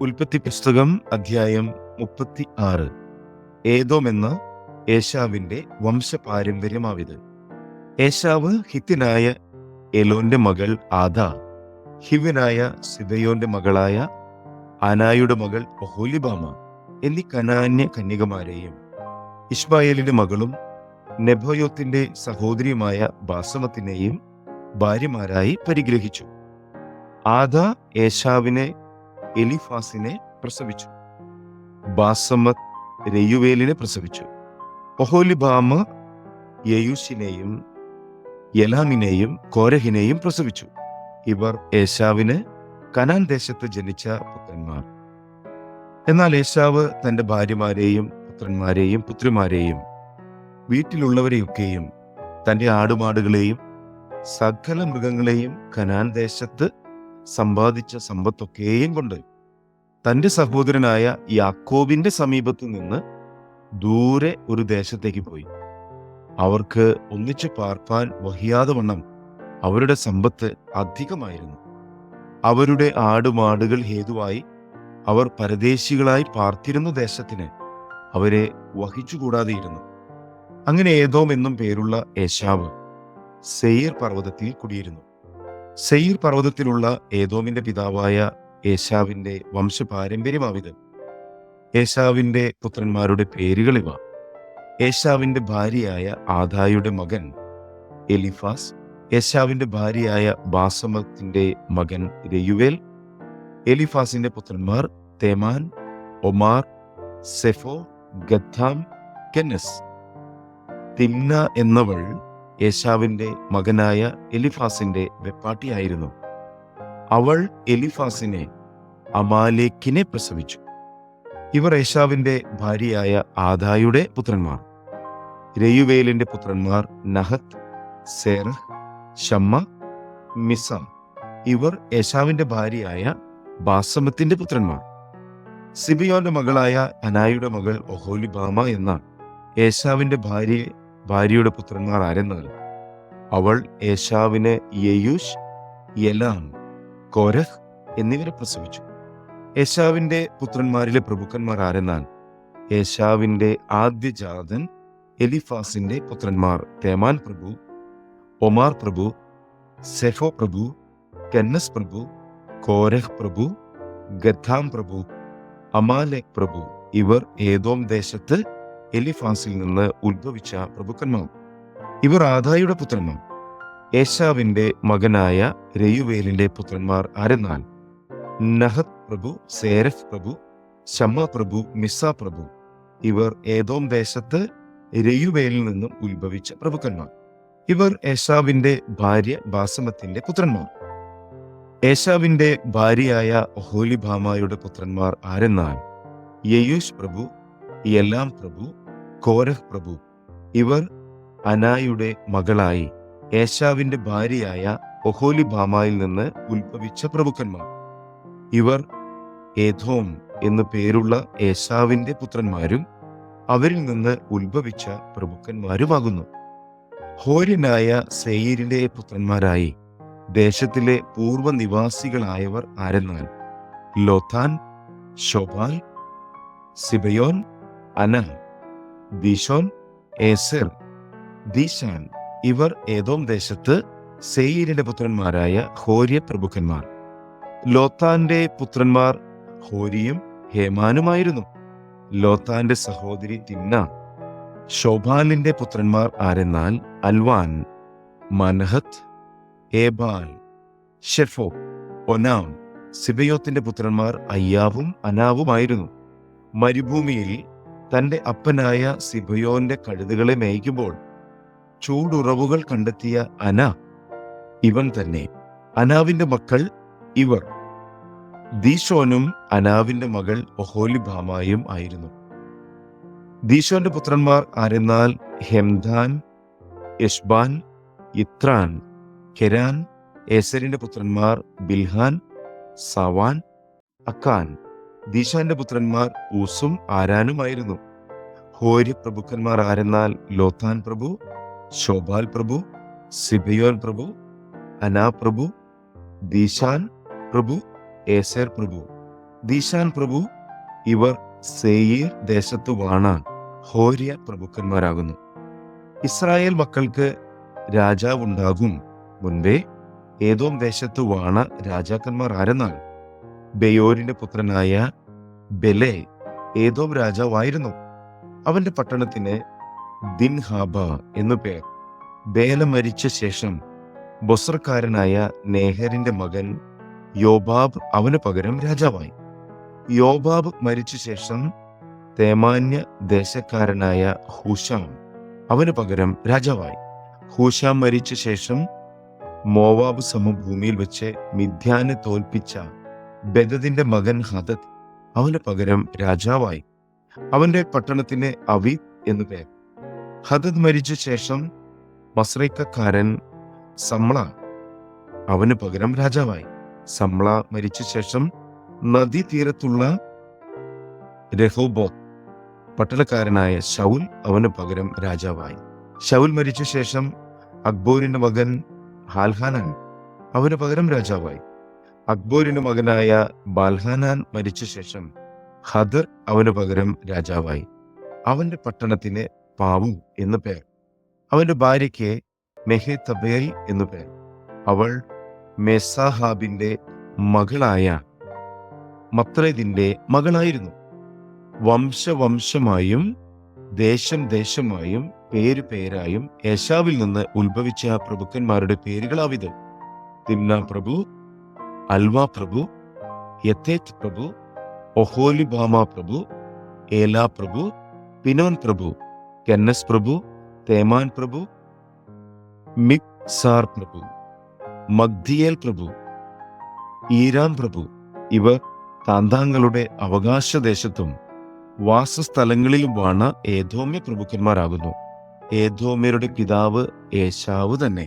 ഉൽപ്പത്തി പുസ്തകം അധ്യായം മുപ്പത്തി ആറ് ഏതോമെന്ന് എന്ന ഏശാവിന്റെ വംശപാരമ്പര്യമാവിത്. ഏശാവ് ഹിത്തിനായ എലോന്റെ മകൾ ആദ ഹിവിനായ സിബയോന്റെ മകളായ അനായുടെ മകൾ ഒഹോലിബാമ എന്നീ കനാന്യ കന്യകമാരെയും ഇഷ്മായേലിന്റെ മകളും നെബോയോത്തിന്റെ സഹോദരിയുമായ ബാസമത്തിനെയും ഭാര്യമാരായി പരിഗ്രഹിച്ചു. ആദ ഏശാവിനെ എലിഫാസിനെ പ്രസവിച്ചു. ബാസമത് രയുവേലിനെ പ്രസവിച്ചു. ഒഹോലിബാമ യയൂഷിനെയും യലാമിനെയും കോരഹിനെയും പ്രസവിച്ചു. ഇവർ ഏശാവിന് കനാൻ ദേശത്ത് ജനിച്ച പുത്രന്മാർ. എന്നാൽ ഏശാവ് തന്റെ ഭാര്യമാരെയും പുത്രന്മാരെയും പുത്രിമാരെയും വീട്ടിലുള്ളവരെയൊക്കെയും തന്റെ ആടുമാടുകളെയും സകല മൃഗങ്ങളെയും കനാൻ ദേശത്ത് സമ്പാദിച്ച സമ്പത്തൊക്കെയും കൊണ്ട് തന്റെ സഹോദരനായ യാക്കോബിന്റെ സമീപത്തു നിന്ന് ദൂരെ ഒരു ദേശത്തേക്ക് പോയി. അവർക്ക് ഒന്നിച്ചു പാർപ്പാൻ വഹിയാതെ വണ്ണം അവരുടെ സമ്പത്ത് അധികമായിരുന്നു. അവരുടെ ആടുമാടുകൾ ഹേതുവായി അവർ പരദേശികളായി പാർത്തിരുന്ന ദേശത്തിന് അവരെ വഹിച്ചുകൂടാതെയിരുന്നു. അങ്ങനെ ഏതോം എന്നും പേരുള്ള ഏശാവ് സെയ്യർ പർവതത്തിൽ കുടിയിരുന്നു. സെയ്യർ പർവതത്തിലുള്ള ഏതോമിന്റെ പിതാവായ ഏശാവിന്റെ വംശപാരമ്പര്യമാവിത് ഏശാവിന്റെ പുത്രന്മാരുടെ പേരുകളിവ ഏശാവിന്റെ ഭാര്യയായ ആദായുടെ മകൻ എലിഫാസ്. ഏശാവിന്റെ ഭാര്യയായ ബാസമത്തിന്റെ മകൻ രയുവേൽ. എലിഫാസിന്റെ പുത്രന്മാർ തേമാൻ ഒമാർ സെഫോ ഗദ്ധാം കെന്നസ്. തിമ്ന എന്നവൾ യേശാവിന്റെ മകനായ എലിഫാസിന്റെ വെപ്പാട്ടിയായിരുന്നു. അവൾ എലിഫാസിനെ അമാലേക്കിനെ പ്രസവിച്ചു. ഇവർ യേശാവിന്റെ ഭാര്യയായ ആദായുടെ പുത്രന്മാർ. രയുവേലിന്റെ പുത്രന്മാർ നഹത്ത് സേറഹ് ഷമ്മ മിസം. ഇവർ യേശാവിന്റെ ഭാര്യയായ ബാസമത്തിന്റെ പുത്രന്മാർ. സിബിയോന്റെ മകളായ അനായുടെ മകൾ ഒഹോലിബാമ എന്ന ഏശാവിന്റെ ഭാര്യ ഭാര്യയുടെ പുത്രന്മാർ ആരെന്നാൽ അവൾ ഏശാവിന് യയൂഷ് യലാം കോരഹ് എന്നിവരെ പ്രസവിച്ചു. യേശാവിന്റെ പുത്രന്മാരിലെ പ്രഭുക്കന്മാർ ആരെന്നാൽ? യേശാവിന്റെ ആദ്യജാതൻ എലിഫാസിന്റെ പുത്രന്മാർ തേമാൻ പ്രഭു ഒമാർ പ്രഭു സെഫോ പ്രഭു കെന്നസ് പ്രഭു കോരഹ് പ്രഭു ഗദ്ധാം പ്രഭു അമാലെ പ്രഭു. ഇവർ ഏതോം ദേശത്ത് എലിഫാസിൽ നിന്ന് ഉത്ഭവിച്ച പ്രഭുക്കന്മാർ. ഇവർ ആദായുടെ പുത്രന്മാർ. ഏശാവിന്റെ മകനായ രയുവേലിന്റെ പുത്രന്മാർ ആരെന്നാൽ? നഹത് പ്രഭു സേരഫ് പ്രഭു ശമ്മ പ്രഭു മിസ പ്രഭു. ഇവർ ഏതോം ദേശത്ത് രയുവേലിൽ നിന്നും ഉത്ഭവിച്ച പ്രഭുക്കന്മാർ. ഇവർ ഏശാവിന്റെ ഭാര്യ ബാസമത്തിന്റെ പുത്രന്മാർ. ഏശാവിന്റെ ഭാര്യയായ ഹോലിഭാമയുടെ പുത്രന്മാർ ആരെന്നാൽ? യയൂഷ് പ്രഭു എല്ലാം പ്രഭു കോരഹ് പ്രഭു. ഇവർ അനായുടെ മകളായി. ഏശാവിന്റെ ഭാര്യയായ ഒഹോലി ഒഹോലിഭാമയിൽ നിന്ന് ഉത്ഭവിച്ച പ്രഭുക്കന്മാർ. ഇവർ ഏധോം എന്നു പേരുള്ള ഏശാവിന്റെ പുത്രന്മാരും അവരിൽ നിന്ന് ഉത്ഭവിച്ച പ്രഭുക്കന്മാരുമാകുന്നു. ഹോര്യനായ സെയ്യരിന്റെ പുത്രന്മാരായി ദേശത്തിലെ പൂർവനിവാസികളായവർ ആരെന്നാൽ? ലോഥാൻ ഷോബാൽ സിബയോൻ അന ദീഷോൻ ഏസർ ദിശാൻ ഇവർ ഏതോം ദേശത്ത് സെയ്യരിന്റെ പുത്രന്മാരായ ഹോര്യ പ്രഭുക്കന്മാർ. ലോത്താന്റെ പുത്രന്മാർ ഹോരിയും ഹേമാനുമായിരുന്നു. ലോത്താന്റെ സഹോദരി തിന്ന ഷോബാലിന്റെ പുത്രന്മാർ ആരെന്നാൽ? അൽവാൻ മനഹത്ത് ഏബാൽ ഷെഫോ ഒനാം സിബയോത്തിന്റെ പുത്രന്മാർ അയ്യാവും അനാവുമായിരുന്നു. മരുഭൂമിയിൽ തന്റെ അപ്പനായ സിബയോന്റെ കഴുതുകളെ മേയ്ക്കുമ്പോൾ ചൂടുറവുകൾ കണ്ടെത്തിയ അന ഇവൻ തന്നെ. അനാവിന്റെ മക്കൾ ഇവർ. ദീശോനും അനാവിന്റെ മകൾ ഒഹോലിഭാമായും ആയിരുന്നു. ദീശോന്റെ പുത്രന്മാർ ആരെന്നാൽ? ഹെംദാൻ യഷ്ബാൻ ഇത്രാൻ കെരാൻ ഏസരിന്റെ പുത്രന്മാർ ബിൽഹാൻ സവാൻ അക്കാൻ ദീശാന്റെ പുത്രന്മാർ ഊസും ആരാനുമായിരുന്നു? ഹോരി പ്രഭുക്കന്മാർ ആരെന്നാൽ? ലോത്താൻ പ്രഭു ശോഭാൽ പ്രഭു സിബയോൻ പ്രഭു അനാ പ്രഭു ദീശാൻ പ്രഭു ഏസേർ പ്രഭു. ദീശാൻ പ്രഭു ഇവർ സെയീർ ദേശത്തു വാണാൻ ഹോര്യ പ്രഭുക്കന്മാരാകുന്നു. ഇസ്രായേൽ മക്കൾക്ക് രാജാവുണ്ടാകും മുൻപേ ഏതോം ദേശത്തു വാണ രാജാക്കന്മാർ ആരെന്നാൽ? ബെയോരിന്റെ പുത്രനായ ബെലെ ഏതോം രാജാവായിരുന്നു. അവന്റെ പട്ടണത്തിന് ദിൻഹാബ എന്നു പേർ. ബേല മരിച്ച ശേഷം ബൊസർക്കാരനായ നേഹരിന്റെ മകൻ യോബാബ് അവന് പകരം രാജാവായി. യോബാബ് മരിച്ച ശേഷം തേമാന്യ ദേശക്കാരനായ ഹുഷാം അവന് പകരം രാജാവായി. ഹുഷാം മരിച്ച ശേഷം മോവാബ് സമഭൂമിയിൽ വെച്ച് മിഥ്യാനെ തോൽപ്പിച്ച ബദദിന്റെ മകൻ ഹദത് അവന് പകരം രാജാവായി. അവന്റെ പട്ടണത്തിന് അവീത് എന്നു പേർ. ഹദദ് മരിച്ച ശേഷം മസ്രൈക്കക്കാരൻ സമ്ള അവന് പകരം രാജാവായി. സമ്ള മരിച്ച ശേഷം നദീതീരത്തുള്ള രഹോബോ പട്ടണക്കാരനായ ഷൗൽ അവന് പകരം രാജാവായി. ഷൗൽ മരിച്ച ശേഷം അക്ബോറിന്റെ മകൻ ഹാൽഹാനാൻ അവന് പകരം രാജാവായി. അക്ബോരിന്റെ മകനായ ബാൽഹാനാൻ മരിച്ച ശേഷം ഹദർ അവന് പകരം രാജാവായി. അവന്റെ പട്ടണത്തിന് പാവു എന്ന് പേർ. അവന്റെ ഭാര്യയ്ക്ക് മെഹെതബേൽ എന്നു പേർ. അവൾ മെസാഹാബിന്റെ മകളായ മത്രേദിന്റെ മകളായിരുന്നു. വംശവംശമായും ദേശം ദേശമായും പേര് പേരായും യേശാവിൽ നിന്ന് ഉത്ഭവിച്ച പ്രഭുക്കന്മാരുടെ പേരുകളാവിത്. തിമ്ന പ്രഭു അൽവ പ്രഭു യഥേത് പ്രഭു ഒഹോലിബാമ പ്രഭു ഏല പ്രഭു പിനോൻ പ്രഭു കെന്നസ് പ്രഭു തേമാൻ പ്രഭു മിക് സാർ പ്രഭു മഗ്ദിയേൽ പ്രഭു ഈരാൻ പ്രഭു ഇവർ താന്താങ്ങളുടെ അവകാശ ദേശത്തും വാസസ്ഥലങ്ങളിലുമാണ് ഏതോമ്യ പ്രഭുക്കന്മാരാകുന്നു. ഏതോമ്യരുടെ പിതാവ് ഏശാവ് തന്നെ.